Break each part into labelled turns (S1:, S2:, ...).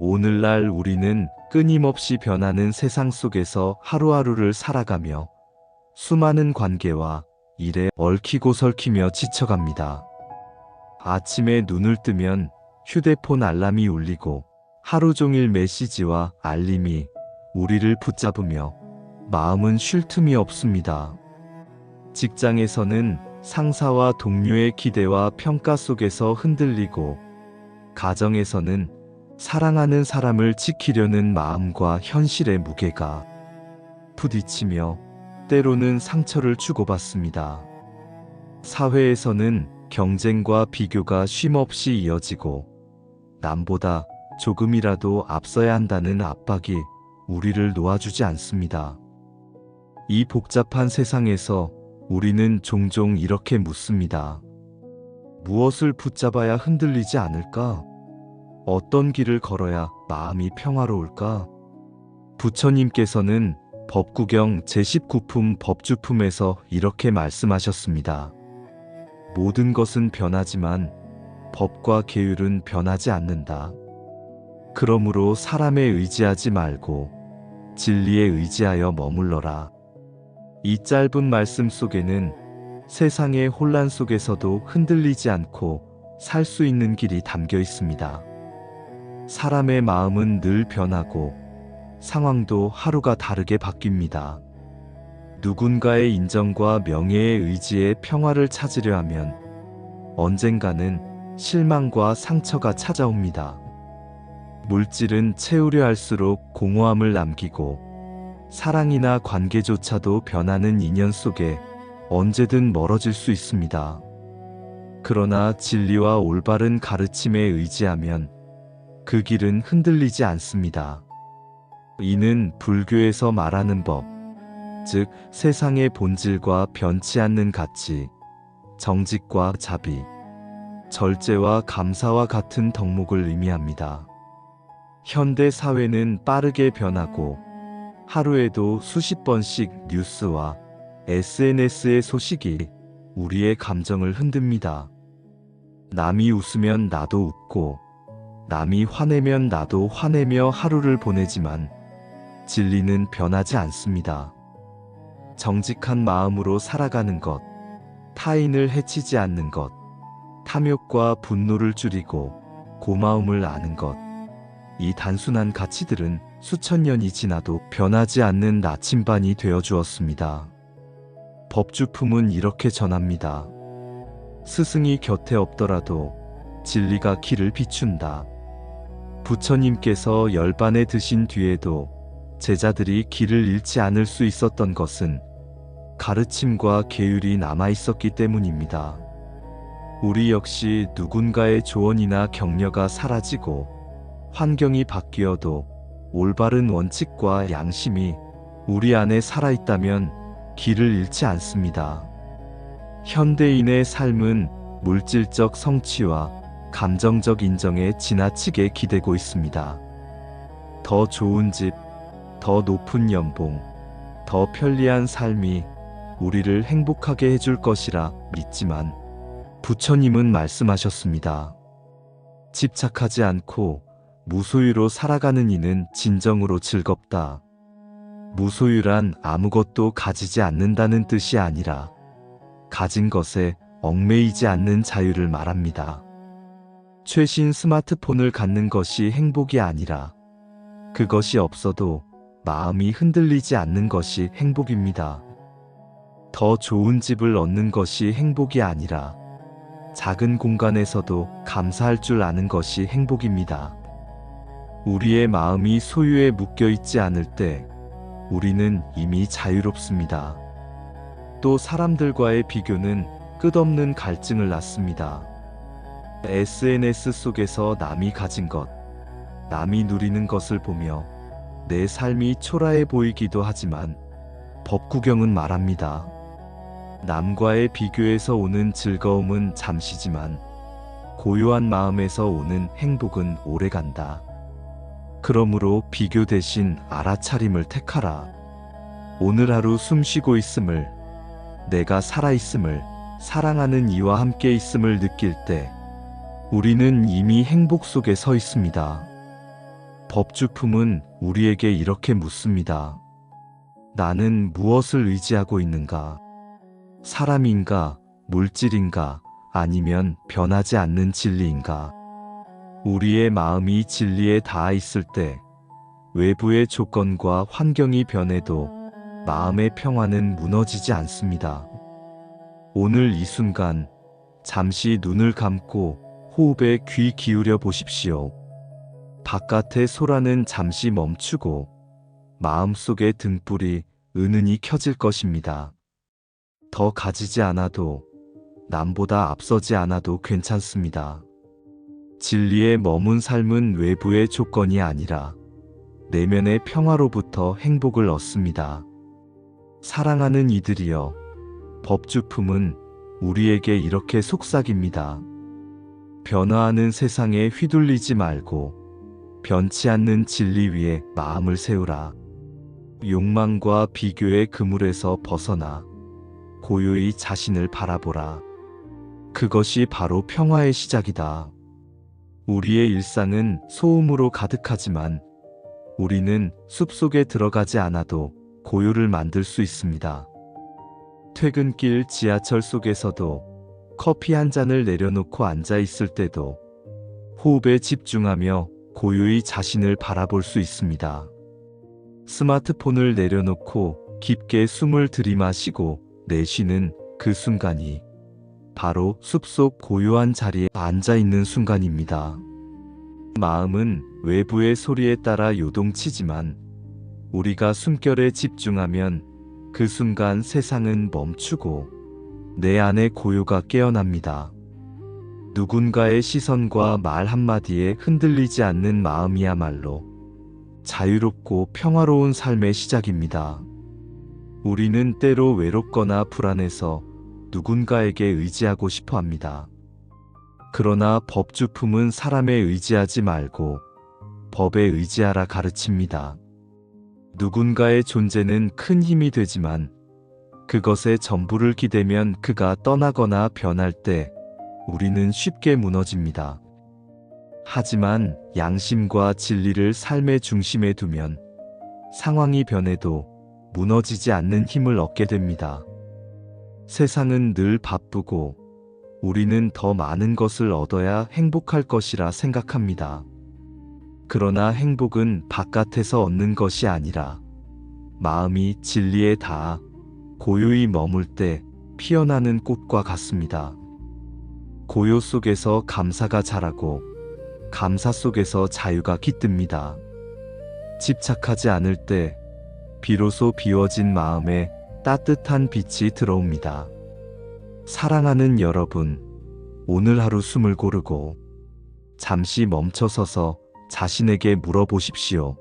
S1: 오늘날 우리는 끊임없이 변하는 세상 속에서 하루하루를 살아가며 수많은 관계와 일에 얽히고 설키며 지쳐갑니다. 아침에 눈을 뜨면 휴대폰 알람이 울리고 하루 종일 메시지와 알림이 우리를 붙잡으며 마음은 쉴 틈이 없습니다. 직장에서는 상사와 동료의 기대와 평가 속에서 흔들리고 가정에서는 사랑하는 사람을 지키려는 마음과 현실의 무게가 부딪히며 때로는 상처를 주고받습니다. 사회에서는 경쟁과 비교가 쉼없이 이어지고 남보다 조금이라도 앞서야 한다는 압박이 우리를 놓아주지 않습니다. 이 복잡한 세상에서 우리는 종종 이렇게 묻습니다. 무엇을 붙잡아야 흔들리지 않을까? 어떤 길을 걸어야 마음이 평화로울까? 부처님께서는 법구경 제19품 법주품에서 이렇게 말씀하셨습니다. 모든 것은 변하지만 법과 계율은 변하지 않는다. 그러므로 사람에 의지하지 말고 진리에 의지하여 머물러라. 이 짧은 말씀 속에는 세상의 혼란 속에서도 흔들리지 않고 살 수 있는 길이 담겨 있습니다. 사람의 마음은 늘 변하고 상황도 하루가 다르게 바뀝니다. 누군가의 인정과 명예의 의지에 평화를 찾으려 하면 언젠가는 실망과 상처가 찾아옵니다. 물질은 채우려 할수록 공허함을 남기고 사랑이나 관계조차도 변하는 인연 속에 언제든 멀어질 수 있습니다. 그러나 진리와 올바른 가르침에 의지하면 그 길은 흔들리지 않습니다. 이는 불교에서 말하는 법, 즉 세상의 본질과 변치 않는 가치, 정직과 자비, 절제와 감사와 같은 덕목을 의미합니다. 현대 사회는 빠르게 변하고 하루에도 수십 번씩 뉴스와 SNS의 소식이 우리의 감정을 흔듭니다. 남이 웃으면 나도 웃고 남이 화내면 나도 화내며 하루를 보내지만 진리는 변하지 않습니다. 정직한 마음으로 살아가는 것, 타인을 해치지 않는 것, 탐욕과 분노를 줄이고 고마움을 아는 것, 이 단순한 가치들은 수천 년이 지나도 변하지 않는 나침반이 되어 주었습니다. 법주품은 이렇게 전합니다. 스승이 곁에 없더라도 진리가 길을 비춘다. 부처님께서 열반에 드신 뒤에도 제자들이 길을 잃지 않을 수 있었던 것은 가르침과 계율이 남아 있었기 때문입니다. 우리 역시 누군가의 조언이나 격려가 사라지고 환경이 바뀌어도 올바른 원칙과 양심이 우리 안에 살아있다면 길을 잃지 않습니다. 현대인의 삶은 물질적 성취와 감정적 인정에 지나치게 기대고 있습니다. 더 좋은 집, 더 높은 연봉, 더 편리한 삶이 우리를 행복하게 해줄 것이라 믿지만 부처님은 말씀하셨습니다. 집착하지 않고 무소유로 살아가는 이는 진정으로 즐겁다. 무소유란 아무것도 가지지 않는다는 뜻이 아니라 가진 것에 얽매이지 않는 자유를 말합니다. 최신 스마트폰을 갖는 것이 행복이 아니라 그것이 없어도 마음이 흔들리지 않는 것이 행복입니다. 더 좋은 집을 얻는 것이 행복이 아니라 작은 공간에서도 감사할 줄 아는 것이 행복입니다. 우리의 마음이 소유에 묶여 있지 않을 때 우리는 이미 자유롭습니다. 또 사람들과의 비교는 끝없는 갈증을 낳습니다. SNS 속에서 남이 가진 것, 남이 누리는 것을 보며 내 삶이 초라해 보이기도 하지만 법구경은 말합니다. 남과의 비교에서 오는 즐거움은 잠시지만 고요한 마음에서 오는 행복은 오래간다. 그러므로 비교 대신 알아차림을 택하라. 오늘 하루 숨 쉬고 있음을, 내가 살아있음을, 사랑하는 이와 함께 있음을 느낄 때, 우리는 이미 행복 속에 서 있습니다. 법주품은 우리에게 이렇게 묻습니다. 나는 무엇을 의지하고 있는가? 사람인가, 물질인가, 아니면 변하지 않는 진리인가? 우리의 마음이 진리에 닿아 있을 때 외부의 조건과 환경이 변해도 마음의 평화는 무너지지 않습니다. 오늘 이 순간 잠시 눈을 감고 호흡에 귀 기울여 보십시오. 바깥의 소라는 잠시 멈추고 마음속의 등불이 은은히 켜질 것입니다. 더 가지지 않아도 남보다 앞서지 않아도 괜찮습니다. 진리에 머문 삶은 외부의 조건이 아니라 내면의 평화로부터 행복을 얻습니다. 사랑하는 이들이여, 법주품은 우리에게 이렇게 속삭입니다. 변화하는 세상에 휘둘리지 말고 변치 않는 진리 위에 마음을 세우라. 욕망과 비교의 그물에서 벗어나 고요히 자신을 바라보라. 그것이 바로 평화의 시작이다. 우리의 일상은 소음으로 가득하지만 우리는 숲속에 들어가지 않아도 고요를 만들 수 있습니다. 퇴근길 지하철 속에서도 커피 한 잔을 내려놓고 앉아 있을 때도 호흡에 집중하며 고요히 자신을 바라볼 수 있습니다. 스마트폰을 내려놓고 깊게 숨을 들이마시고 내쉬는 그 순간이 바로 숲속 고요한 자리에 앉아 있는 순간입니다. 마음은 외부의 소리에 따라 요동치지만 우리가 숨결에 집중하면 그 순간 세상은 멈추고 내 안의 고요가 깨어납니다. 누군가의 시선과 말 한마디에 흔들리지 않는 마음이야말로 자유롭고 평화로운 삶의 시작입니다. 우리는 때로 외롭거나 불안해서 누군가에게 의지하고 싶어 합니다. 그러나 법주품은 사람에 의지하지 말고 법에 의지하라 가르칩니다. 누군가의 존재는 큰 힘이 되지만 그것에 전부를 기대면 그가 떠나거나 변할 때 우리는 쉽게 무너집니다. 하지만 양심과 진리를 삶의 중심에 두면 상황이 변해도 무너지지 않는 힘을 얻게 됩니다. 세상은 늘 바쁘고 우리는 더 많은 것을 얻어야 행복할 것이라 생각합니다. 그러나 행복은 바깥에서 얻는 것이 아니라 마음이 진리에 닿아 고요히 머물 때 피어나는 꽃과 같습니다. 고요 속에서 감사가 자라고 감사 속에서 자유가 깃듭니다. 집착하지 않을 때 비로소 비워진 마음에 따뜻한 빛이 들어옵니다. 사랑하는 여러분, 오늘 하루 숨을 고르고 잠시 멈춰서서 자신에게 물어보십시오.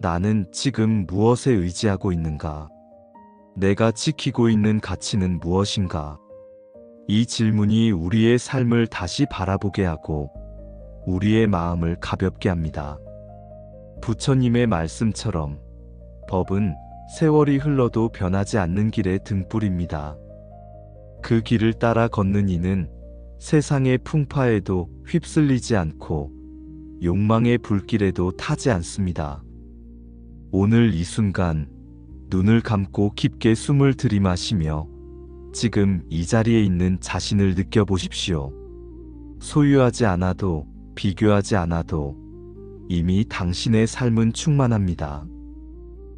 S1: 나는 지금 무엇에 의지하고 있는가? 내가 지키고 있는 가치는 무엇인가? 이 질문이 우리의 삶을 다시 바라보게 하고 우리의 마음을 가볍게 합니다. 부처님의 말씀처럼 법은 세월이 흘러도 변하지 않는 길의 등불입니다. 그 길을 따라 걷는 이는 세상의 풍파에도 휩쓸리지 않고 욕망의 불길에도 타지 않습니다. 오늘 이 순간 눈을 감고 깊게 숨을 들이마시며 지금 이 자리에 있는 자신을 느껴보십시오. 소유하지 않아도 비교하지 않아도 이미 당신의 삶은 충만합니다.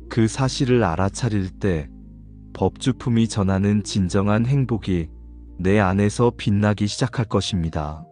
S1: 그 사실을 알아차릴 때 법주품이 전하는 진정한 행복이 내 안에서 빛나기 시작할 것입니다.